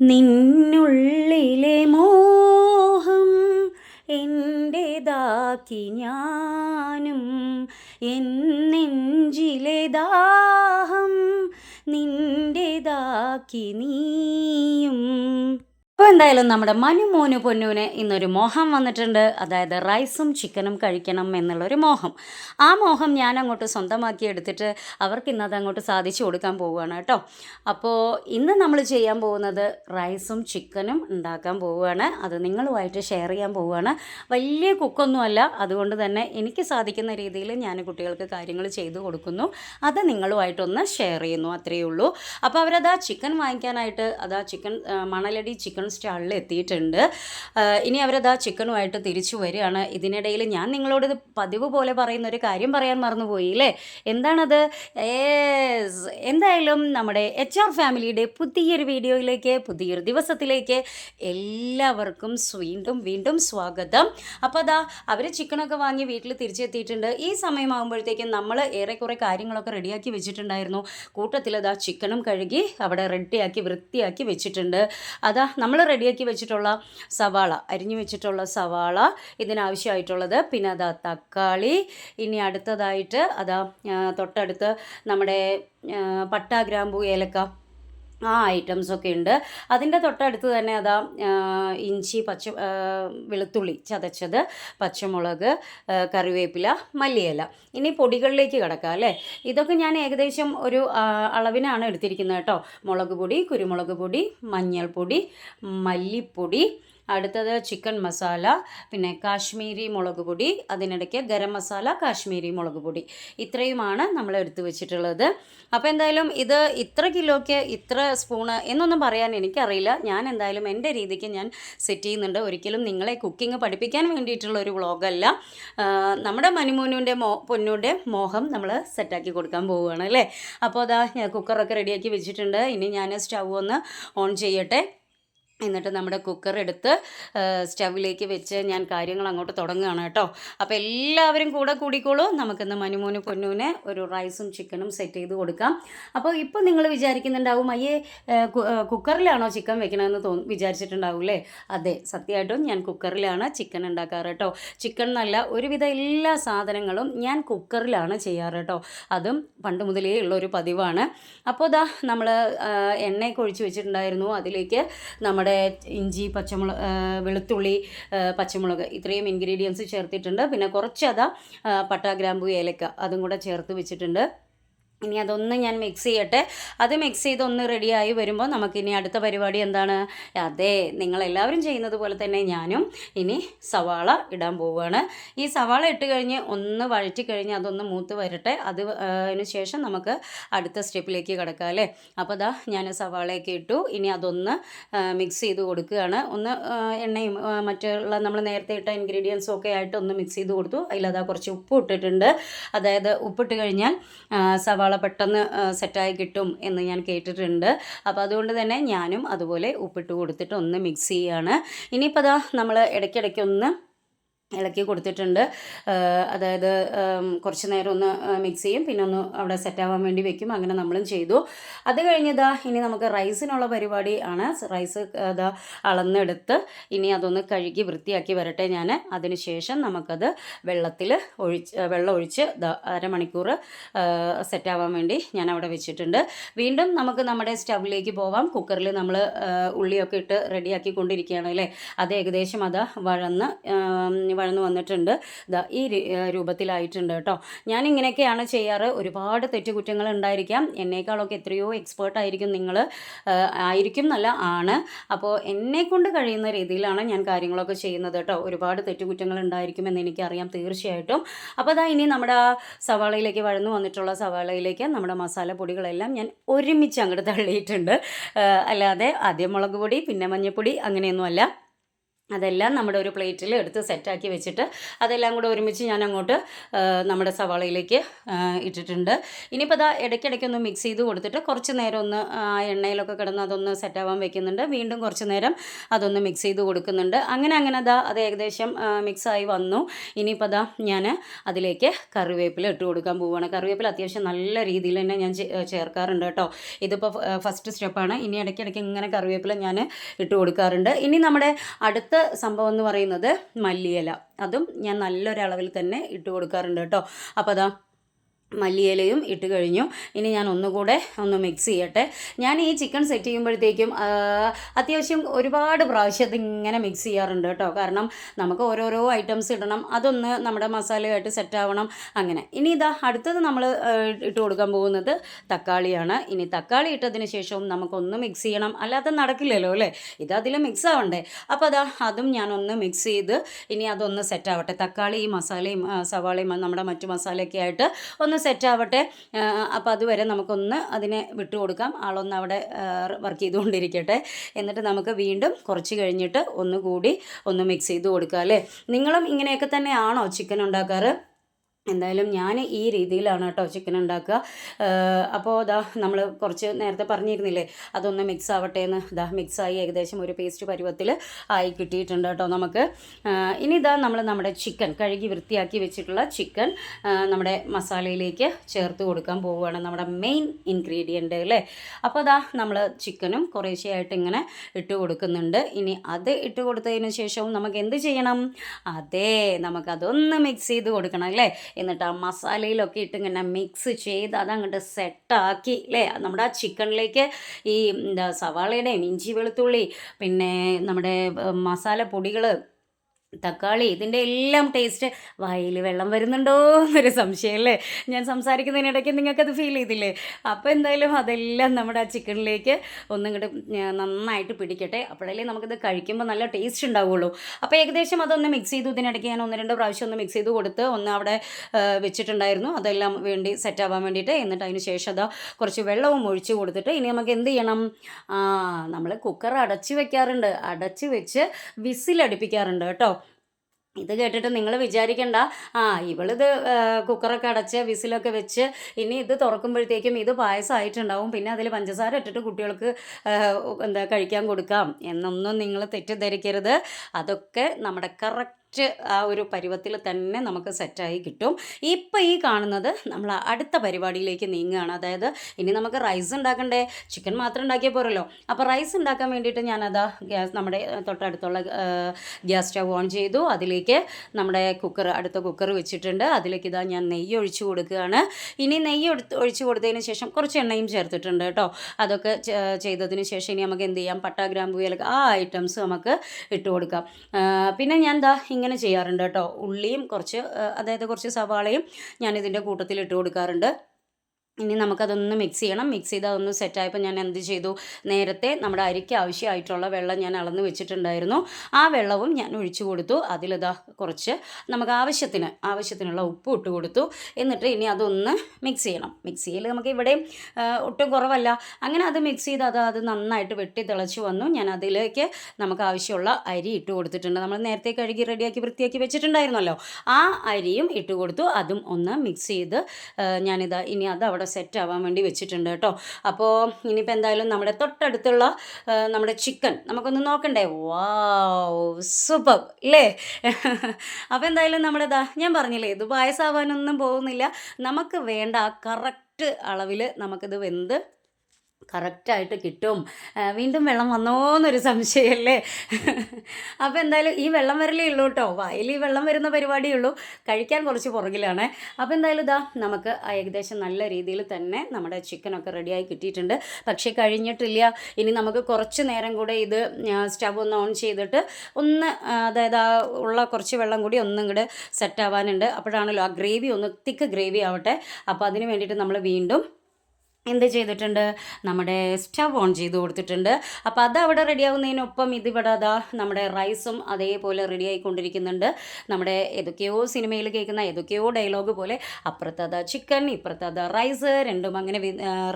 നിന്നുള്ളിലെ മോഹം എന്റെതാക്കി ഞാനും എന്നെഞ്ചിലെ ദാഹം നിന്റെതാക്കി നീയും. അപ്പോൾ എന്തായാലും നമ്മുടെ മനു മോനു പൊന്നുവിന് ഇന്നൊരു മോഹം വന്നിട്ടുണ്ട്. അതായത് റൈസും ചിക്കനും കഴിക്കണം എന്നുള്ളൊരു മോഹം. ആ മോഹം ഞാൻ അങ്ങോട്ട് സ്വന്തമാക്കി എടുത്തിട്ട് അവർക്ക് ഇന്നത് അങ്ങോട്ട് സാധിച്ചു കൊടുക്കാൻ പോവുകയാണ് കേട്ടോ. അപ്പോൾ ഇന്ന് നമ്മൾ ചെയ്യാൻ പോകുന്നത് റൈസും ചിക്കനും ഉണ്ടാക്കാൻ പോവുകയാണ്. അത് നിങ്ങളുമായിട്ട് ഷെയർ ചെയ്യാൻ പോവുകയാണ്. വലിയ കുക്കൊന്നുമല്ല. അതുകൊണ്ട് തന്നെ എനിക്ക് സാധിക്കുന്ന രീതിയിൽ ഞാൻ കുട്ടികൾക്ക് കാര്യങ്ങൾ ചെയ്തു കൊടുക്കുന്നു. അത് നിങ്ങളുമായിട്ടൊന്ന് ഷെയർ ചെയ്യുന്നു. അത്രയേ ഉള്ളൂ. അപ്പോൾ അവരതാ ചിക്കൻ വാങ്ങിക്കാനായിട്ട് അതാ ചിക്കൻ മണലടി ചിക്കൻ സ്റ്റാളിൽ എത്തിയിട്ടുണ്ട്. ഇനി അവരത് ആ ചിക്കനുമായിട്ട് തിരിച്ചു വരികയാണ്. ഇതിനിടയിൽ ഞാൻ നിങ്ങളോട് ഇത് പതിവ് പോലെ പറയുന്ന ഒരു കാര്യം പറയാൻ മറന്നുപോയി അല്ലേ എന്താണത്? എന്തായാലും നമ്മുടെ എച്ച് ആർ ഫാമിലിയുടെ പുതിയൊരു വീഡിയോയിലേക്ക് പുതിയൊരു ദിവസത്തിലേക്ക് എല്ലാവർക്കും വീണ്ടും വീണ്ടും സ്വാഗതം. അപ്പോൾ അതാ അവർ ചിക്കനൊക്കെ വാങ്ങി വീട്ടിൽ തിരിച്ചെത്തിയിട്ടുണ്ട്. ഈ സമയമാകുമ്പോഴത്തേക്കും നമ്മൾ ഏറെക്കുറെ കാര്യങ്ങളൊക്കെ റെഡിയാക്കി വെച്ചിട്ടുണ്ടായിരുന്നു. കൂട്ടത്തിൽ അതാ ചിക്കനും കഴുകി അവിടെ റെഡിയാക്കി വൃത്തിയാക്കി വെച്ചിട്ടുണ്ട്. അതാ നമ്മൾ റെഡിയാക്കി വെച്ചിട്ടുള്ള സവാള അരിഞ്ഞു വെച്ചിട്ടുള്ള സവാള ഇതിനാവശ്യമായിട്ടുള്ളത്. പിന്നെ അതാ തക്കാളി ഇനി അടുത്തതായിട്ട് അതാ തൊട്ടടുത്ത് നമ്മുടെ പട്ട ഗ്രാമ്പു ഏലക്ക ആ ഐറ്റംസൊക്കെ ഉണ്ട്. അതിന്റെ തൊട്ടടുത്ത് തന്നെ അതാ ഇഞ്ചി പച്ച വെളുത്തുള്ളി ചതച്ചത് പച്ചമുളക് കറിവേപ്പില മല്ലിയില. ഇനി പൊടികളിലേക്ക് കിടക്കാം അല്ലേ? ഇതൊക്കെ ഞാൻ ഏകദേശം ഒരു അളവിനാണ് എടുത്തിരിക്കുന്നത് കേട്ടോ. മുളക് പൊടി കുരുമുളക് പൊടി മഞ്ഞൾപ്പൊടി മല്ലിപ്പൊടി അടുത്തത് ചിക്കൻ മസാല പിന്നെ കാശ്മീരി മുളക് പൊടി അതിനിടയ്ക്ക് ഗരം മസാല കാശ്മീരി മുളക് പൊടി. ഇത്രയുമാണ് നമ്മൾ എടുത്തു വെച്ചിട്ടുള്ളത്. അപ്പോൾ എന്തായാലും ഇത് ഇത്ര കിലോയ്ക്ക് ഇത്ര സ്പൂണ് എന്നൊന്നും പറയാൻ എനിക്കറിയില്ല. ഞാൻ എന്തായാലും എന്റെ രീതിക്ക് ഞാൻ സെറ്റ് ചെയ്യുന്നുണ്ട്. ഒരിക്കലും നിങ്ങളെ കുക്കിംഗ് പഠിപ്പിക്കാൻ വേണ്ടിയിട്ടുള്ള ഒരു വ്ളോഗല്ല നമ്മുടെ മനുമോനുവിന്റെ മോ പൊന്നൂന്റെ മോഹം നമ്മൾ സെറ്റാക്കി കൊടുക്കാൻ പോവുകയാണ് അല്ലേ? അപ്പോൾ അതാ കുക്കറൊക്കെ റെഡിയാക്കി വെച്ചിട്ടുണ്ട്. ഇനി ഞാൻ സ്റ്റൗ ഒന്ന് ഓൺ ചെയ്യട്ടെ. എന്നിട്ട് നമ്മുടെ കുക്കർ എടുത്ത് സ്റ്റവിലേക്ക് വെച്ച് ഞാൻ കാര്യങ്ങൾ അങ്ങോട്ട് തുടങ്ങുകയാണ് കേട്ടോ. അപ്പോൾ എല്ലാവരും കൂടെ കൂടിക്കോളൂ. നമുക്കിന്ന് മനുമോന് പൊന്നൂന് ഒരു റൈസും ചിക്കനും സെറ്റ് ചെയ്ത് കൊടുക്കാം. അപ്പോൾ ഇപ്പോൾ നിങ്ങൾ വിചാരിക്കുന്നുണ്ടാവും അയ്യേ കുക്കറിലാണോ ചിക്കൻ വെക്കണമെന്ന് തോ വിചാരിച്ചിട്ടുണ്ടാവും അല്ലേ? അതെ സത്യമായിട്ടും ഞാൻ കുക്കറിലാണ് ചിക്കൻ ഉണ്ടാക്കാറ് കേട്ടോ. ചിക്കൻ എന്നല്ല ഒരുവിധ എല്ലാ സാധനങ്ങളും ഞാൻ കുക്കറിലാണ് ചെയ്യാറ് കേട്ടോ. അതും പണ്ട് മുതലേ ഉള്ള ഒരു പതിവാണ്. അപ്പോൾ ഇതാ നമ്മൾ എണ്ണയൊക്കെ ഒഴിച്ച് വെച്ചിട്ടുണ്ടായിരുന്നു. അതിലേക്ക് നമ്മുടെ ഇഞ്ചി പച്ചമുളക് വെളുത്തുള്ളി പച്ചമുളക് ഇത്രയും ഇൻഗ്രീഡിയൻസ് ചേർത്തിട്ടുണ്ട്. പിന്നെ കുറച്ച് അതാ ആ, പട്ട ഗ്രാമ്പു ഏലക്ക അതും കൂടെ ചേർത്ത് വെച്ചിട്ടുണ്ട്. ഇനി അതൊന്ന് ഞാൻ മിക്സ് ചെയ്യട്ടെ. അത് മിക്സ് ചെയ്ത് ഒന്ന് റെഡിയായി വരുമ്പോൾ നമുക്കിനി അടുത്ത പരിപാടി എന്താണ്? അതെ നിങ്ങളെല്ലാവരും ചെയ്യുന്നത് പോലെ തന്നെ ഞാനും ഇനി സവാള ഇടാൻ പോവുകയാണ്. ഈ സവാള ഇട്ട് കഴിഞ്ഞ് ഒന്ന് വഴറ്റി കഴിഞ്ഞ് അതൊന്ന് മൂത്ത് വരട്ടെ. അത് ശേഷം നമുക്ക് അടുത്ത സ്റ്റെപ്പിലേക്ക് കിടക്കാം അല്ലേ? അപ്പോൾ ദാ ഞാൻ സവാളയൊക്കെ ഇട്ടു. ഇനി അതൊന്ന് മിക്സ് ചെയ്ത് കൊടുക്കുകയാണ്. ഒന്ന് എണ്ണയും മറ്റുള്ള നമ്മൾ നേരത്തെ ഇട്ട ഇൻഗ്രീഡിയൻസും ഒക്കെ ആയിട്ട് ഒന്ന് മിക്സ് ചെയ്ത് കൊടുത്തു. അതിലതാ കുറച്ച് ഉപ്പ് ഇട്ടിട്ടുണ്ട്. അതായത് ഉപ്പിട്ട് കഴിഞ്ഞാൽ ആ, സവാള പെട്ടെന്ന് സെറ്റായി കിട്ടും എന്ന് ഞാൻ കേട്ടിട്ടുണ്ട്. അപ്പോൾ അതുകൊണ്ട് തന്നെ ഞാനും അതുപോലെ ഉപ്പിട്ട് കൊടുത്തിട്ട് ഒന്ന് മിക്സ് ചെയ്യുകയാണ് ഇനിയിപ്പോൾ അതാ നമ്മൾ ഇടയ്ക്കിടയ്ക്ക് ഒന്ന് ഇളക്കി കൊടുത്തിട്ടുണ്ട്. അതായത് കുറച്ച് നേരം ഒന്ന് മിക്സ് ചെയ്യും. പിന്നെ ഒന്ന് അവിടെ സെറ്റാവാൻ വേണ്ടി വെക്കും. അങ്ങനെ നമ്മളും ചെയ്തു. അത് കഴിഞ്ഞതാ ഇനി നമുക്ക് റൈസിനുള്ള പരിപാടി ആണ്. റൈസ് അതാ അളന്നെടുത്ത് ഇനി അതൊന്ന് കഴുകി വൃത്തിയാക്കി വരട്ടെ ഞാൻ അതിനുശേഷം നമുക്കത് വെള്ളത്തിൽ ഒഴിച്ച് വെള്ളം ഒഴിച്ച് അരമണിക്കൂർ സെറ്റാവാൻ വേണ്ടി ഞാൻ അവിടെ വെച്ചിട്ടുണ്ട്. വീണ്ടും നമുക്ക് നമ്മുടെ സ്റ്റവിലേക്ക് പോവാം. കുക്കറിൽ നമ്മൾ ഉള്ളിയൊക്കെ ഇട്ട് റെഡിയാക്കി കൊണ്ടിരിക്കുകയാണ് അല്ലേ? അത് ഏകദേശം അത് വഴന്ന് വഴന്ന് വന്നിട്ടുണ്ട്. ഇതാ ഈ രൂപത്തിലായിട്ടുണ്ട് കേട്ടോ. ഞാൻ ഇങ്ങനെയൊക്കെയാണ് ചെയ്യാറ്. ഒരുപാട് തെറ്റുകുറ്റങ്ങൾ ഉണ്ടായിരിക്കാം. എന്നേക്കാളൊക്കെ എത്രയോ എക്സ്പേർട്ട് ആയിരിക്കും നിങ്ങൾ ആയിരിക്കും നല്ല ആണ്. അപ്പോൾ എന്നെ കൊണ്ട് കഴിയുന്ന രീതിയിലാണ് ഞാൻ കാര്യങ്ങളൊക്കെ ചെയ്യുന്നത് കേട്ടോ. ഒരുപാട് തെറ്റുകുറ്റങ്ങൾ ഉണ്ടായിരിക്കും ഉണ്ടായിരിക്കുമെന്ന് എനിക്കറിയാം തീർച്ചയായിട്ടും. അപ്പോൾ അതാ ഇനി നമ്മുടെ സവാളയിലേക്ക് വഴന്നു വന്നിട്ടുള്ള സവാളയിലേക്ക് നമ്മുടെ മസാല പൊടികളെല്ലാം ഞാൻ ഒരുമിച്ച് അങ്ങോട്ട് തള്ളിയിട്ടുണ്ട്. അല്ലാതെ ആദ്യം മുളക് പൊടി പിന്നെ മഞ്ഞൾപ്പൊടി അങ്ങനെയൊന്നുമല്ല. അതെല്ലാം നമ്മുടെ ഒരു പ്ലേറ്റിൽ എടുത്ത് സെറ്റാക്കി വെച്ചിട്ട് അതെല്ലാം കൂടെ ഒരുമിച്ച് ഞാൻ അങ്ങോട്ട് നമ്മുടെ സവാളയിലേക്ക് ഇട്ടിട്ടുണ്ട്. ഇനിയിപ്പോൾ അതാ ഇടയ്ക്കിടയ്ക്കൊന്ന് മിക്സ് ചെയ്ത് കൊടുത്തിട്ട് കുറച്ച് നേരം ഒന്ന് ആ എണ്ണയിലൊക്കെ കിടന്ന് അതൊന്ന് സെറ്റാവാൻ വെക്കുന്നുണ്ട്. വീണ്ടും കുറച്ച് നേരം അതൊന്ന് മിക്സ് ചെയ്ത് കൊടുക്കുന്നുണ്ട്. അങ്ങനെ അങ്ങനെ അതാ അത് ഏകദേശം മിക്സായി വന്നു. ഇനിയിപ്പോൾ അതാ ഞാൻ അതിലേക്ക് കറിവേപ്പില ഇട്ട് കൊടുക്കാൻ പോവുകയാണ് കറിവേപ്പില അത്യാവശ്യം നല്ല രീതിയിൽ തന്നെ ഞാൻ ചേർക്കാറുണ്ട് കേട്ടോ. ഇതിപ്പോൾ ഫസ്റ്റ് സ്റ്റെപ്പാണ് ഇനി ഇടയ്ക്കിടയ്ക്ക് ഇങ്ങനെ കറിവേപ്പില ഞാൻ ഇട്ട് കൊടുക്കാറുണ്ട്. ഇനി നമ്മുടെ അടുത്ത സംഭവം എന്ന് പറയുന്നത് മല്ലിയില. അതും ഞാൻ നല്ലൊരളവിൽ തന്നെ ഇട്ട് കൊടുക്കാറുണ്ട് കേട്ടോ. അപ്പോൾ അതാ മല്ലിയിലയും ഇട്ട് കഴിഞ്ഞു. ഇനി ഞാൻ ഒന്നുകൂടെ ഒന്ന് മിക്സ് ചെയ്യട്ടെ. ഞാൻ ഈ ചിക്കൻ സെറ്റ് ചെയ്യുമ്പോഴത്തേക്കും അത്യാവശ്യം ഒരുപാട് പ്രാവശ്യം ഇങ്ങനെ മിക്സ് ചെയ്യാറുണ്ട് കേട്ടോ. കാരണം നമുക്ക് ഓരോരോ ഐറ്റംസ് ഇടണം. അതൊന്ന് നമ്മുടെ മസാലയായിട്ട് സെറ്റ് ആവണം. അങ്ങനെ. ഇനി ഇതാ അടുത്തത് നമ്മൾ ഇട്ട് കൊടുക്കാൻ പോകുന്നത് തക്കാളിയാണ്. ഇനി തക്കാളി ഇട്ടതിന് ശേഷവും നമുക്കൊന്ന് മിക്സ് ചെയ്യണം. അല്ലാതെ നടക്കില്ലല്ലോ അല്ലേ? ഇത് അതിൽ മിക്സ് ആവണ്ടേ? അപ്പോൾ അതാ അതും ഞാനൊന്ന് മിക്സ് ചെയ്ത് ഇനി അതൊന്ന് സെറ്റ് ആവട്ടെ. തക്കാളി ഈ മസാലയും സവാളയും നമ്മുടെ മറ്റു മസാലയൊക്കെ ആയിട്ട് ഒന്ന് സെറ്റ് ആവട്ടെ അപ്പോൾ അതുവരെ നമുക്കൊന്ന് അതിനെ വിട്ടു കൊടുക്കാം ആളൊന്ന് അവിടെ വർക്ക് ചെയ്തുകൊണ്ടിരിക്കട്ടെ. എന്നിട്ട് നമുക്ക് വീണ്ടും കുറച്ച് കഴിഞ്ഞിട്ട് ഒന്നുകൂടി ഒന്ന് മിക്സ് ചെയ്ത് കൊടുക്കുക അല്ലേ? നിങ്ങളും ഇങ്ങനെയൊക്കെ തന്നെയാണോ ചിക്കൻ ഉണ്ടാക്കാറ്? എന്തായാലും ഞാൻ ഈ രീതിയിലാണ് കേട്ടോ ചിക്കൻ ഉണ്ടാക്കുക. അപ്പോൾ ഇതാ നമ്മൾ കുറച്ച് നേരത്തെ പറഞ്ഞിരുന്നില്ലേ അതൊന്ന് മിക്സ് ആവട്ടെ എന്ന്. ഇതാ മിക്സായി ഏകദേശം ഒരു പേസ്റ്റ് പരുവത്തിൽ ആയി കിട്ടിയിട്ടുണ്ട് കേട്ടോ നമുക്ക്. ഇനി ഇതാ നമ്മൾ നമ്മുടെ ചിക്കൻ കഴുകി വൃത്തിയാക്കി വെച്ചിട്ടുള്ള ചിക്കൻ നമ്മുടെ മസാലയിലേക്ക് ചേർത്ത് കൊടുക്കാൻ പോവുകയാണ് നമ്മുടെ മെയിൻ ഇൻഗ്രീഡിയന്റ് അല്ലേ? അപ്പോൾ അതാ നമ്മൾ ചിക്കനും കുറേശ്ശെയായിട്ട് ഇങ്ങനെ ഇട്ട് കൊടുക്കുന്നുണ്ട്. ഇനി അത് ഇട്ട് കൊടുത്തതിന് ശേഷവും നമുക്ക് എന്ത് ചെയ്യണം? അതെ നമുക്കതൊന്ന് മിക്സ് ചെയ്ത് കൊടുക്കണം അല്ലേ? എന്നിട്ട് ആ മസാലയിലൊക്കെ ഇട്ട് ഇങ്ങനെ മിക്സ് ചെയ്ത് അതങ്ങോട്ട് സെറ്റാക്കി അല്ലേ നമ്മുടെ ആ ചിക്കനിലേക്ക് ഈ സവാളയുടെയും ഇഞ്ചി വെളുത്തുള്ളി പിന്നെ നമ്മുടെ മസാല മസാലപ്പൊടികൾ തക്കാളി ഇതിന്റെ എല്ലാം ടേസ്റ്റ് വായിൽ വെള്ളം വരുന്നുണ്ടോ എന്നൊരു സംശയമല്ലേ ഞാൻ സംസാരിക്കുന്നതിനിടയ്ക്ക് നിങ്ങൾക്കത് ഫീൽ ചെയ്തില്ലേ? അപ്പോൾ എന്തായാലും അതെല്ലാം നമ്മുടെ ആ ചിക്കനിലേക്ക് ഒന്നും കൂടെ നന്നായിട്ട് പിടിക്കട്ടെ. അപ്പോഴല്ലേ നമുക്കിത് കഴിക്കുമ്പോൾ നല്ല ടേസ്റ്റ് ഉണ്ടാവുള്ളൂ. അപ്പോൾ ഏകദേശം അതൊന്ന് മിക്സ് ചെയ്തു. ഇതിനിടയ്ക്ക് ഞാൻ ഒന്ന് രണ്ട് പ്രാവശ്യം ഒന്ന് മിക്സ് ചെയ്ത് കൊടുത്ത് ഒന്ന് അവിടെ വെച്ചിട്ടുണ്ടായിരുന്നു. അതെല്ലാം വേണ്ടി സെറ്റാവാൻ വേണ്ടിയിട്ട്. എന്നിട്ട് അതിന് ശേഷം അതാ കുറച്ച് വെള്ളവും ഒഴിച്ച് കൊടുത്തിട്ട് ഇനി നമുക്ക് എന്ത് ചെയ്യണം? നമ്മൾ കുക്കർ അടച്ച് വെക്കാറുണ്ട്. അടച്ച് വെച്ച് വിസിലടിപ്പിക്കാറുണ്ട് കേട്ടോ. ഇത് കേട്ടിട്ട് നിങ്ങൾ വിചാരിക്കണ്ട. ആ ഇവളിത് കുക്കറൊക്കെ അടച്ച് വിസിലൊക്കെ വെച്ച് ഇനി ഇത് തുറക്കുമ്പോഴത്തേക്കും ഇത് പായസമായിട്ടുണ്ടാവും. പിന്നെ അതിൽ പഞ്ചസാര ഇട്ടിട്ട് കുട്ടികൾക്ക് എന്താ കഴിക്കാൻ കൊടുക്കാം. എന്നൊന്നും നിങ്ങൾ തെറ്റിദ്ധരിക്കരുത്. അതൊക്കെ നമ്മുടെ കറക്റ്റ് ആ ഒരു പരുവത്തിൽ തന്നെ നമുക്ക് സെറ്റായി കിട്ടും. ഇപ്പം ഈ കാണുന്നത് നമ്മൾ അടുത്ത പരിപാടിയിലേക്ക് നീങ്ങുകയാണ്. അതായത് ഇനി നമുക്ക് റൈസ് ഉണ്ടാക്കണ്ടേ? ചിക്കൻ മാത്രം ഉണ്ടാക്കിയാൽ പോരല്ലോ. അപ്പോൾ റൈസ് ഉണ്ടാക്കാൻ വേണ്ടിയിട്ട് ഞാനതാ ഗ്യാസ് നമ്മുടെ തൊട്ടടുത്തുള്ള ഗ്യാസ് സ്റ്റവ് ഓൺ ചെയ്തു. അതിലേക്ക് നമ്മുടെ കുക്കർ അടുത്ത കുക്കർ വെച്ചിട്ടുണ്ട്. അതിലേക്ക് ഇതാ ഞാൻ നെയ്യ് ഒഴിച്ചു കൊടുക്കുകയാണ്. ഇനി നെയ്യ് ഒഴിച്ചു കൊടുത്തതിന് ശേഷം കുറച്ച് എണ്ണയും ചേർത്തിട്ടുണ്ട് കേട്ടോ. അതൊക്കെ ചെയ്തതിന് ശേഷം ഇനി നമുക്ക് എന്ത് ചെയ്യാം? പട്ടാ ഗ്രാമ്പു ആ ഐറ്റംസ് നമുക്ക് ഇട്ട് കൊടുക്കാം. പിന്നെ ഞാൻ എന്താ ഇങ്ങനെ ചെയ്യാറുണ്ട് കേട്ടോ. ഉള്ളിയും കുറച്ച് അതായത് കുറച്ച് സവാളയും ഞാനിതിന്റെ കൂട്ടത്തിൽ ഇട്ട് കൊടുക്കാറുണ്ട്. ഇനി നമുക്കതൊന്ന് മിക്സ് ചെയ്യണം. മിക്സ് ചെയ്ത് അതൊന്ന് സെറ്റായപ്പോൾ ഞാൻ എന്ത് ചെയ്തു? നേരത്തെ നമ്മുടെ അരിക്ക് ആവശ്യമായിട്ടുള്ള വെള്ളം ഞാൻ അളന്ന് വെച്ചിട്ടുണ്ടായിരുന്നു. ആ വെള്ളവും ഞാൻ ഒഴിച്ചു കൊടുത്തു. അതിലിതാ കുറച്ച് നമുക്ക് ആവശ്യത്തിന് ആവശ്യത്തിനുള്ള ഉപ്പ് ഇട്ട് കൊടുത്തു. എന്നിട്ട് ഇനി അതൊന്ന് മിക്സ് ചെയ്യണം. മിക്സിയിൽ നമുക്ക് ഇവിടെയും ആ, ഒട്ടും കുറവല്ല. അങ്ങനെ അത് മിക്സ് ചെയ്ത് അത് അത് നന്നായിട്ട് വെട്ടി തിളച്ച് വന്നു. ഞാൻ അതിലേക്ക് നമുക്ക് ആവശ്യമുള്ള അരി ഇട്ട് കൊടുത്തിട്ടുണ്ട്. നമ്മൾ നേരത്തെ കഴുകി റെഡിയാക്കി വൃത്തിയാക്കി വെച്ചിട്ടുണ്ടായിരുന്നല്ലോ. ആ അരിയും ഇട്ട് കൊടുത്തു. അതും ഒന്ന് മിക്സ് ചെയ്ത് ഞാനിതാ ഇനി അത് അവിടെ സെറ്റ് ആവാൻ വേണ്ടി വെച്ചിട്ടുണ്ട് കേട്ടോ. അപ്പോൾ ഇനിയിപ്പോൾ എന്തായാലും നമ്മുടെ തൊട്ടടുത്തുള്ള നമ്മുടെ ചിക്കൻ നമുക്കൊന്ന് നോക്കണ്ടേ? വാവ് സൂപ്പർ അല്ലേ അപ്പോൾ എന്തായാലും നമ്മുടെ ദാ ഞാൻ പറഞ്ഞില്ലേ ഇത് പായസമാവാനൊന്നും പോകുന്നില്ല. നമുക്ക് വേണ്ട കറക്റ്റ് അളവിൽ നമുക്കിത് വെന്ത് കറക്റ്റായിട്ട് കിട്ടും. വീണ്ടും വെള്ളം വന്നോന്നൊരു സംശയമല്ലേ അപ്പോൾ എന്തായാലും ഈ വെള്ളം വരലേ ഉള്ളൂ കേട്ടോ വായിൽ ഈ വെള്ളം വരുന്ന പരിപാടിയേ ഉള്ളൂ. കഴിക്കാൻ കുറച്ച് പുറകിലാണ്. അപ്പോൾ എന്തായാലും ഇതാ നമുക്ക് ഏകദേശം നല്ല രീതിയിൽ തന്നെ നമ്മുടെ ചിക്കനൊക്കെ റെഡിയായി കിട്ടിയിട്ടുണ്ട്. പക്ഷേ കഴിഞ്ഞിട്ടില്ല. ഇനി നമുക്ക് കുറച്ച് നേരം കൂടെ ഇത് സ്റ്റവ് ഒന്ന് ഓൺ ചെയ്തിട്ട് ഒന്ന് അതായത് ആ ഉള്ള കുറച്ച് വെള്ളം കൂടി ഒന്നും കൂടെ സെറ്റ് ആവാനുണ്ട്. അപ്പോഴാണല്ലോ ആ ഗ്രേവി ഒന്ന് തിക്ക് ഗ്രേവി ആവട്ടെ. അപ്പോൾ അതിന് വേണ്ടിയിട്ട് നമ്മൾ വീണ്ടും എന്ത് ചെയ്തിട്ടുണ്ട്? നമ്മുടെ സ്റ്റവ് ഓൺ ചെയ്ത് കൊടുത്തിട്ടുണ്ട്. അപ്പോൾ അത് അവിടെ റെഡിയാവുന്നതിനൊപ്പം ഇതിവിടെ അതാ നമ്മുടെ റൈസും അതേപോലെ റെഡി ആയിക്കൊണ്ടിരിക്കുന്നുണ്ട് നമ്മുടെ ഏതൊക്കെയോ സിനിമയിൽ കേൾക്കുന്ന ഏതൊക്കെയോ ഡയലോഗ് പോലെ അപ്പുറത്ത് അതാ ചിക്കൻ ഇപ്പുറത്ത് അതാ റൈസ് രണ്ടും അങ്ങനെ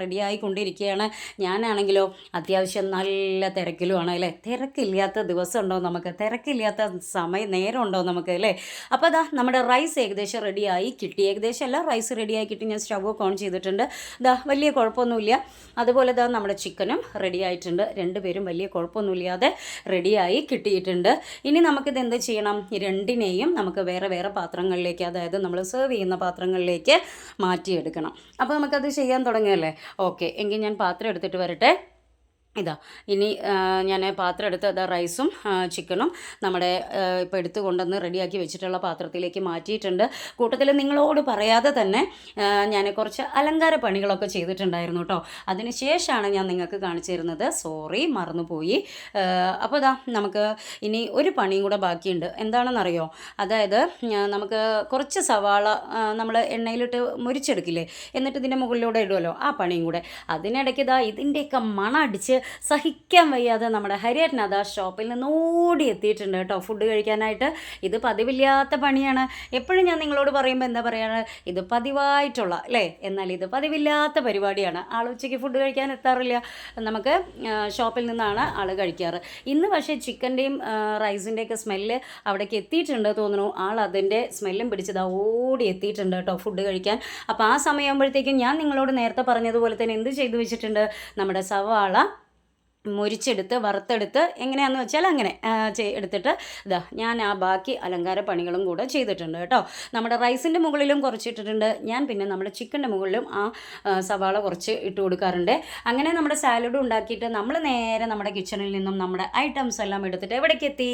റെഡി ആയിക്കൊണ്ടിരിക്കുകയാണ് ഞാനാണെങ്കിലോ അത്യാവശ്യം നല്ല തിരക്കിലുമാണ് അല്ലേ? തിരക്കില്ലാത്ത ദിവസം ഉണ്ടോ നമുക്ക്? തിരക്കില്ലാത്ത സമയം നേരം ഉണ്ടോ നമുക്ക് അല്ലേ? അപ്പോൾ അതാ നമ്മുടെ റൈസ് ഏകദേശം റെഡിയായി. കിട്ടി ഏകദേശം അല്ല റൈസ് റെഡിയായി. കിട്ടി ഞാൻ സ്റ്റവ് ഓൺ ചെയ്തിട്ടുണ്ട്. ദാ വലിയ കുഴപ്പമൊന്നുമില്ല. അതുപോലെ തന്നെ നമ്മുടെ ചിക്കനും റെഡി ആയിട്ടുണ്ട്. രണ്ടുപേരും വലിയ കുഴപ്പമൊന്നുമില്ലാതെ റെഡിയായി കിട്ടിയിട്ടുണ്ട്. ഇനി നമുക്കിത് എന്ത് ചെയ്യണം? രണ്ടിനെയും നമുക്ക് വേറെ വേറെ പാത്രങ്ങളിലേക്ക് അതായത് നമ്മൾ സെർവ് ചെയ്യുന്ന പാത്രങ്ങളിലേക്ക് മാറ്റിയെടുക്കണം. അപ്പോൾ നമുക്കത് ചെയ്യാൻ തുടങ്ങിയല്ലേ? ഓക്കെ എങ്കിൽ ഞാൻ പാത്രം എടുത്തിട്ട് വരട്ടെ. ഇതാ ഇനി ഞാൻ പാത്രം എടുത്ത് അതാ റൈസും ചിക്കനും നമ്മുടെ ഇപ്പോൾ എടുത്തു കൊണ്ടുവന്ന് റെഡിയാക്കി വെച്ചിട്ടുള്ള പാത്രത്തിലേക്ക് മാറ്റിയിട്ടുണ്ട്. കൂട്ടത്തിൽ നിങ്ങളോട് പറയാതെ തന്നെ ഞാൻ കുറച്ച് അലങ്കാര പണികളൊക്കെ ചെയ്തിട്ടുണ്ടായിരുന്നു കേട്ടോ അതിന് ശേഷമാണ് ഞാൻ നിങ്ങൾക്ക് കാണിച്ചു തരുന്നത്. സോറി മറന്നുപോയി. അപ്പോൾ ഇതാ നമുക്ക് ഇനി ഒരു പണിയും കൂടെ ബാക്കിയുണ്ട്. എന്താണെന്നറിയോ? അതായത് നമുക്ക് കുറച്ച് സവാള നമ്മൾ എണ്ണയിലിട്ട് മുരിച്ചെടുക്കില്ലേ? എന്നിട്ട് ഇതിന്റെ മുകളിലൂടെ ഇടുമല്ലോ ആ പണിയും കൂടെ. അതിനിടയ്ക്ക് ഇതാ ഇതിന്റെയൊക്കെ മണ അടിച്ച് സഹിക്കാൻ വയ്യാതെ നമ്മുടെ ഹരിയേട്ടൻ ഷോപ്പിൽ നിന്ന് ഓടി എത്തിയിട്ടുണ്ട് കേട്ടോ. ഫുഡ് കഴിക്കാനായിട്ട്. ഇത് പതിവില്ലാത്ത പണിയാണ്. എപ്പോഴും ഞാൻ നിങ്ങളോട് പറയുമ്പോൾ എന്താ പറയുക ഇത് പതിവായിട്ടുള്ള അല്ലേ? എന്നാൽ ഇത് പതിവില്ലാത്ത പരിപാടിയാണ്. ആൾ ഉച്ചയ്ക്ക് ഫുഡ് കഴിക്കാൻ എത്താറില്ല. നമുക്ക് ഷോപ്പിൽ നിന്നാണ് ആൾ കഴിക്കാറ്. ഇന്ന് പക്ഷേ ചിക്കന്റെയും റൈസിന്റെയൊക്കെ സ്മെല്ല് അവിടേക്ക് എത്തിയിട്ടുണ്ട് തോന്നുന്നു. ആൾ അതിന്റെ സ്മെല്ലും പിടിച്ചത് ഓടി എത്തിയിട്ടുണ്ട് കേട്ടോ ഫുഡ് കഴിക്കാൻ. അപ്പോൾ ആ സമയമാകുമ്പോഴത്തേക്കും ഞാൻ നിങ്ങളോട് നേരത്തെ പറഞ്ഞതുപോലെ തന്നെ എന്ത് ചെയ്തു വെച്ചിട്ടുണ്ട്? നമ്മുടെ സവാള മുരിച്ചെടുത്ത് വറുത്തെടുത്ത് എങ്ങനെയാണെന്ന് വെച്ചാൽ അങ്ങനെ എടുത്തിട്ട് ഇതാ ഞാൻ ആ ബാക്കി അലങ്കാര പണികളും കൂടെ ചെയ്തിട്ടുണ്ട് കേട്ടോ. നമ്മുടെ റൈസിന്റെ മുകളിലും കുറച്ചിട്ടിട്ടുണ്ട്. ഞാൻ പിന്നെ നമ്മുടെ ചിക്കന്റെ മുകളിലും ആ, സവാള കുറച്ച് ഇട്ട് കൊടുക്കാറുണ്ട്. അങ്ങനെ നമ്മുടെ സാലഡ് ഉണ്ടാക്കിയിട്ട് നമ്മൾ നേരെ നമ്മുടെ കിച്ചണിൽ നിന്നും നമ്മുടെ ഐറ്റംസ് എല്ലാം എടുത്തിട്ട് എവിടേക്ക് എത്തി?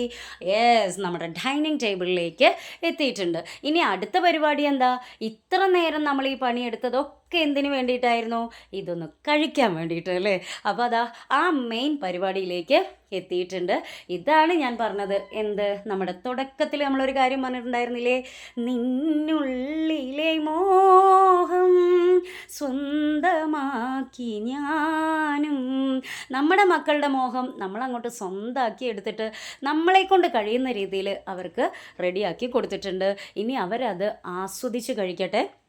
യെസ് നമ്മുടെ ഡൈനിങ് ടേബിളിലേക്ക് എത്തിയിട്ടുണ്ട്. ഇനി അടുത്ത പരിപാടി എന്താ? ഇത്ര നേരം നമ്മൾ ഈ പണിയെടുത്തതൊക്കെ എന്തിനു വേണ്ടിയിട്ടായിരുന്നു? ഇതൊന്ന് കഴിക്കാൻ വേണ്ടിയിട്ട് അല്ലേ? അപ്പോൾ അതാ ആ മെയിൻ പരിപാടിയിലേക്ക് എത്തിയിട്ടുണ്ട്. ഇതാണ് ഞാൻ പറഞ്ഞത്. എന്ത്? നമ്മുടെ തുടക്കത്തിൽ നമ്മളൊരു കാര്യം പറഞ്ഞിട്ടുണ്ടായിരുന്നില്ലേ? നിന്നുള്ളിലെ മോഹം സ്വന്തമാക്കി ഞാനും നമ്മുടെ മക്കളുടെ മോഹം നമ്മളങ്ങോട്ട് സ്വന്തമാക്കി എടുത്തിട്ട് നമ്മളെ കൊണ്ട് കഴിയുന്ന രീതിയിൽ അവർക്ക് റെഡിയാക്കി കൊടുത്തിട്ടുണ്ട്. ഇനി അവരത് ആസ്വദിച്ച് കഴിക്കട്ടെ.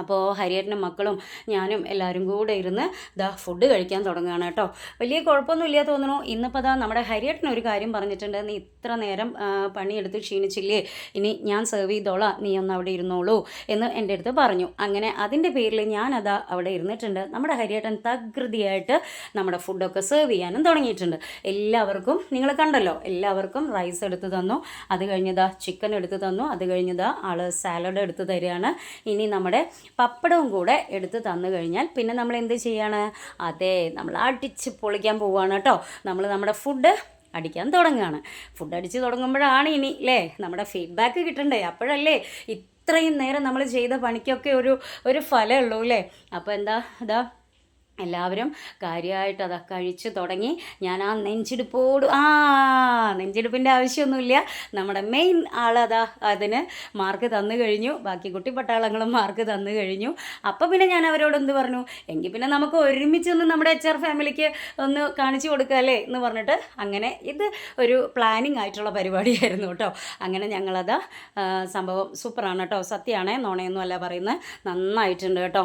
അപ്പോൾ ഹരിയേട്ടനും മക്കളും ഞാനും എല്ലാവരും കൂടെ ഇരുന്ന് ദാ ഫുഡ് കഴിക്കാൻ തുടങ്ങുകയാണ് കേട്ടോ. വലിയ കുഴപ്പമൊന്നും ഇല്ല തോന്നുന്നു. ഇന്നിപ്പോൾ ദാ നമ്മുടെ ഹരിയേട്ടൻ ഒരു കാര്യം പറഞ്ഞിട്ടുണ്ട്. നീ ഇത്ര നേരം പണിയെടുത്ത് ക്ഷീണിച്ചില്ലേ? ഇനി ഞാൻ സെർവ് ചെയ്തോളാം. നീ ഒന്ന് അവിടെ ഇരുന്നോളൂ എന്ന് എന്റെ അടുത്ത് പറഞ്ഞു. അങ്ങനെ അതിന്റെ പേരിൽ ഞാനതാ അവിടെ ഇരുന്നിട്ടുണ്ട്. നമ്മുടെ ഹരിയേട്ടൻ തകൃതിയായിട്ട് നമ്മുടെ ഫുഡൊക്കെ സെർവ് ചെയ്യാനും തുടങ്ങിയിട്ടുണ്ട്. എല്ലാവർക്കും നിങ്ങൾ കണ്ടല്ലോ എല്ലാവർക്കും റൈസ് എടുത്ത് തന്നു. അത് കഴിഞ്ഞതാ ചിക്കൻ എടുത്ത് തന്നു. അത് കഴിഞ്ഞതാ ആൾ സാലഡ് എടുത്ത് തരികയാണ്. ഇനി നമ്മുടെ പപ്പടവും കൂടെ എടുത്ത് തന്നു കഴിഞ്ഞാൽ പിന്നെ നമ്മൾ എന്ത് ചെയ്യാണ്? അതെ നമ്മൾ അടിച്ച് പൊളിക്കാൻ പോവുകയാണ് കേട്ടോ. നമ്മൾ നമ്മുടെ ഫുഡ് അടിക്കാൻ തുടങ്ങുകയാണ്. ഫുഡ് അടിച്ച് തുടങ്ങുമ്പോഴാണ് ഇനി അല്ലേ നമ്മുടെ ഫീഡ്ബാക്ക് കിട്ടണ്ടേ? അപ്പോഴല്ലേ ഇത്രയും നേരം നമ്മൾ ചെയ്ത പണിക്കൊക്കെ ഒരു ഒരു ഫലമുള്ളൂ അല്ലേ അപ്പോൾ എന്താ? ഇതാ എല്ലാവരും കാര്യമായിട്ട് അതൊക്കെ കഴിച്ച് തുടങ്ങി. ഞാൻ ആ നെഞ്ചിടുപ്പോട് ആ നെഞ്ചിടുപ്പിന്റെ ആവശ്യമൊന്നുമില്ല. നമ്മുടെ മെയിൻ ആളതാ അതിന് മാർക്ക് തന്നു കഴിഞ്ഞു. ബാക്കി കുട്ടി പട്ടാളങ്ങളും മാർക്ക് തന്നു കഴിഞ്ഞു. അപ്പം പിന്നെ ഞാൻ അവരോട് എന്ത് പറഞ്ഞു? എങ്കിൽ പിന്നെ നമുക്ക് ഒരുമിച്ച് ഒന്ന് നമ്മുടെ എച്ച് ആർ ഫാമിലിക്ക് ഒന്ന് കാണിച്ചു കൊടുക്കാമല്ലേ എന്ന് പറഞ്ഞിട്ട് അങ്ങനെ ഇത് ഒരു പ്ലാനിങ് ആയിട്ടുള്ള പരിപാടിയായിരുന്നു കേട്ടോ. അങ്ങനെ ഞങ്ങളത് സംഭവം സൂപ്പറാണ് കേട്ടോ. സത്യമാണേ നോണയൊന്നും അല്ല പറയുന്നത്. നന്നായിട്ടുണ്ട് കേട്ടോ.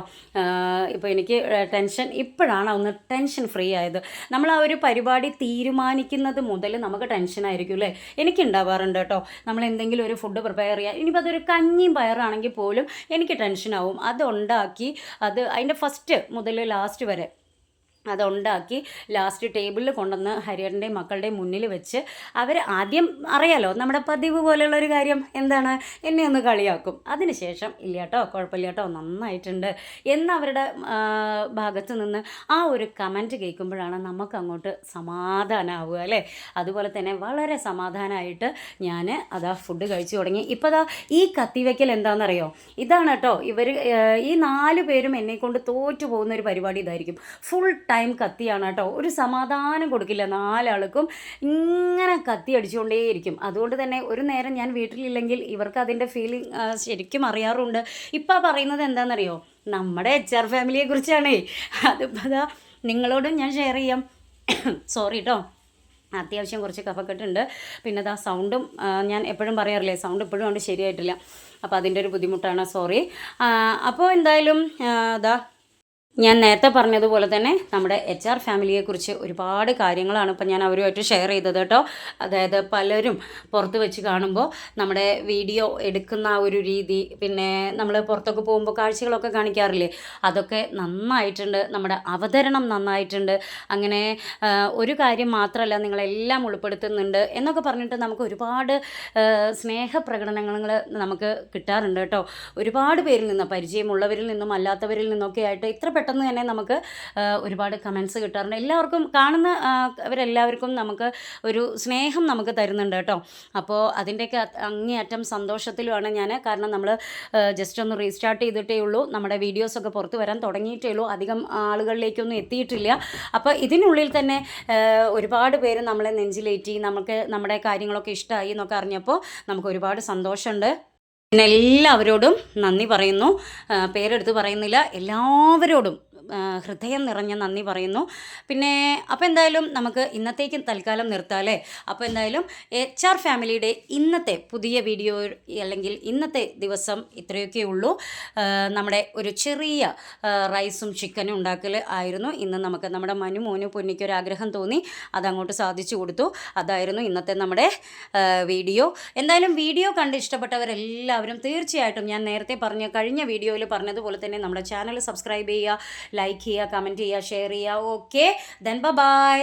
ഇപ്പോൾ എനിക്ക് ടെൻഷൻ ഇപ്പോഴാണ് ഒന്ന് ടെൻഷൻ ഫ്രീ ആയത്. നമ്മൾ ആ ഒരു പരിപാടി തീരുമാനിക്കുന്നത് മുതൽ നമുക്ക് ടെൻഷനായിരിക്കും അല്ലേ? എനിക്കുണ്ടാവാറുണ്ട് കേട്ടോ. നമ്മൾ എന്തെങ്കിലും ഒരു ഫുഡ് പ്രിപ്പയർ ചെയ്യാം. ഇനിയിപ്പോൾ അതൊരു കഞ്ഞിയും പയറാണെങ്കിൽ പോലും എനിക്ക് ടെൻഷനാവും അത് ഉണ്ടാക്കി അത് അതിന്റെ ഫസ്റ്റ് മുതൽ ലാസ്റ്റ് വരെ അതുണ്ടാക്കി ലാസ്റ്റ് ടേബിളിൽ കൊണ്ടുവന്ന് ഹരിഹരന്റെയും മക്കളുടെയും മുന്നിൽ വെച്ച് അവർ ആദ്യം അറിയാലോ നമ്മുടെ പതിവ് പോലെയുള്ള ഒരു കാര്യം എന്താണ്? എന്നെ ഒന്ന് കളിയാക്കും. അതിനുശേഷം ഇല്ല കേട്ടോ കുഴപ്പമില്ല കേട്ടോ നന്നായിട്ടുണ്ട്. എന്ന് അവരുടെ ആ, ഭാഗത്ത് നിന്ന് ആ ഒരു കമന്റ് കേൾക്കുമ്പോഴാണ് നമുക്ക് അങ്ങോട്ട് സമാധാനമാവുക അല്ലേ? അതുപോലെ തന്നെ വളരെ സമാധാനമായിട്ട് ഞാൻ അതാ ഫുഡ് കഴിച്ചു തുടങ്ങി. ഇപ്പോൾ അതാ ഈ കത്തിവെക്കൽ എന്താണെന്നറിയോ? ഇതാണ് കേട്ടോ ഇവർ ഈ നാല് പേരും എന്നെ കൊണ്ട് തോറ്റു പോകുന്ന ഒരു പരിപാടി ഇതായിരിക്കും. ഫുൾ ടൈം കത്തിയാണ് കേട്ടോ. ഒരു സമാധാനം കൊടുക്കില്ല. നാലാൾക്കും ഇങ്ങനെ കത്തി അടിച്ചുകൊണ്ടേയിരിക്കും. അതുകൊണ്ട് തന്നെ ഒരു നേരം ഞാൻ വീട്ടിലില്ലെങ്കിൽ ഇവർക്ക് അതിന്റെ ഫീലിംഗ് ശരിക്കും അറിയാറുണ്ട്. ഇപ്പം പറയുന്നത് എന്താണെന്നറിയോ? നമ്മുടെ എച്ച് ആർ ഫാമിലിയെ കുറിച്ചാണേ അതിപ്പോൾ അതാ നിങ്ങളോടും ഞാൻ ഷെയർ ചെയ്യാം. സോറി കേട്ടോ അത്യാവശ്യം കുറച്ച് കഫക്കെട്ടുണ്ട്. പിന്നെ അതാ സൗണ്ടും ഞാൻ എപ്പോഴും പറയാറില്ലേ? സൗണ്ട് എപ്പോഴും കൊണ്ട് ശരിയായിട്ടില്ല. അപ്പോൾ അതിന്റെ ഒരു ബുദ്ധിമുട്ടാണ്. സോറി അപ്പോൾ എന്തായാലും അതാ ഞാൻ നേരത്തെ പറഞ്ഞതുപോലെ തന്നെ നമ്മുടെ എച്ച് ആർ ഫാമിലിയെക്കുറിച്ച് ഒരുപാട് കാര്യങ്ങളാണ് ഇപ്പം ഞാൻ അവരുമായിട്ട് ഷെയർ ചെയ്തത് കേട്ടോ. അതായത് പലരും പുറത്ത് വെച്ച് കാണുമ്പോൾ നമ്മുടെ വീഡിയോ എടുക്കുന്ന ആ ഒരു രീതി പിന്നെ നമ്മൾ പുറത്തൊക്കെ പോകുമ്പോൾ കാഴ്ചകളൊക്കെ കാണിക്കാറില്ലേ? അതൊക്കെ നന്നായിട്ടുണ്ട്. നമ്മുടെ അവതരണം നന്നായിട്ടുണ്ട്. അങ്ങനെ ഒരു കാര്യം മാത്രമല്ല നിങ്ങളെല്ലാം ഉൾപ്പെടുത്തുന്നുണ്ട് എന്നൊക്കെ പറഞ്ഞിട്ട് നമുക്ക് ഒരുപാട് സ്നേഹപ്രകടനങ്ങൾ നമുക്ക് കിട്ടാറുണ്ട് കേട്ടോ. ഒരുപാട് പേരിൽ നിന്ന് പരിചയമുള്ളവരിൽ നിന്നും അല്ലാത്തവരിൽ നിന്നൊക്കെ ആയിട്ട് ഇത്ര പെട്ടെന്ന് തന്നെ നമുക്ക് ഒരുപാട് കമൻസ് കിട്ടാറുണ്ട്. എല്ലാവർക്കും കാണുന്ന അവരെല്ലാവർക്കും നമുക്ക് ഒരു സ്നേഹം നമുക്ക് തരുന്നുണ്ട് കേട്ടോ. അപ്പോൾ അതിന്റെയൊക്കെ അത് അങ്ങേയറ്റം സന്തോഷത്തിലുമാണ് ഞാൻ കാരണം നമ്മൾ ജസ്റ്റ് ഒന്ന് റീസ്റ്റാർട്ട് ചെയ്തിട്ടേ ഉള്ളൂ. നമ്മുടെ വീഡിയോസൊക്കെ പുറത്ത് വരാൻ തുടങ്ങിയിട്ടേ ഉള്ളൂ. അധികം ആളുകളിലേക്കൊന്നും എത്തിയിട്ടില്ല. അപ്പോൾ ഇതിനുള്ളിൽ തന്നെ ഒരുപാട് പേര് നമ്മളെ നെഞ്ചിലേറ്റി നമുക്ക് നമ്മുടെ കാര്യങ്ങളൊക്കെ ഇഷ്ടമായി എന്നൊക്കെ അറിഞ്ഞപ്പോൾ നമുക്ക് ഒരുപാട് സന്തോഷമുണ്ട്. പിന്നെ എല്ലാവരോടും നന്ദി പറയുന്നു. പേരെടുത്ത് പറയുന്നില്ല. എല്ലാവരോടും ഹൃദയം നിറഞ്ഞ നന്ദി പറയുന്നു. പിന്നെ അപ്പോൾ എന്തായാലും നമുക്ക് ഇന്നത്തേക്ക് തൽക്കാലം നിർത്താമല്ലേ അപ്പോൾ എന്തായാലും എച്ച് ആർ ഫാമിലിയുടെ ഇന്നത്തെ പുതിയ വീഡിയോ അല്ലെങ്കിൽ ഇന്നത്തെ ദിവസം ഇത്രയൊക്കെ ഉള്ളൂ. നമ്മുടെ ഒരു ചെറിയ റൈസും ചിക്കനും ഉണ്ടാക്കൽ ആയിരുന്നു. ഇന്ന് നമുക്ക് നമ്മുടെ മനു മോനു പൊന്നിക്ക് ഒരു ആഗ്രഹം തോന്നി. അതങ്ങോട്ട് സാധിച്ചു കൊടുത്തു. അതായിരുന്നു ഇന്നത്തെ നമ്മുടെ വീഡിയോ. എന്തായാലും വീഡിയോ കണ്ട് ഇഷ്ടപ്പെട്ടവരെല്ലാവരും തീർച്ചയായിട്ടും ഞാൻ നേരത്തെ പറഞ്ഞ കഴിഞ്ഞ വീഡിയോയിൽ പറഞ്ഞതുപോലെ തന്നെ നമ്മുടെ ചാനൽ സബ്സ്ക്രൈബ് ചെയ്യുക ലൈക്ക് ചെയ്യുക കമന്റ് ചെയ്യുക ഷെയർ ചെയ്യുക. Okay then bye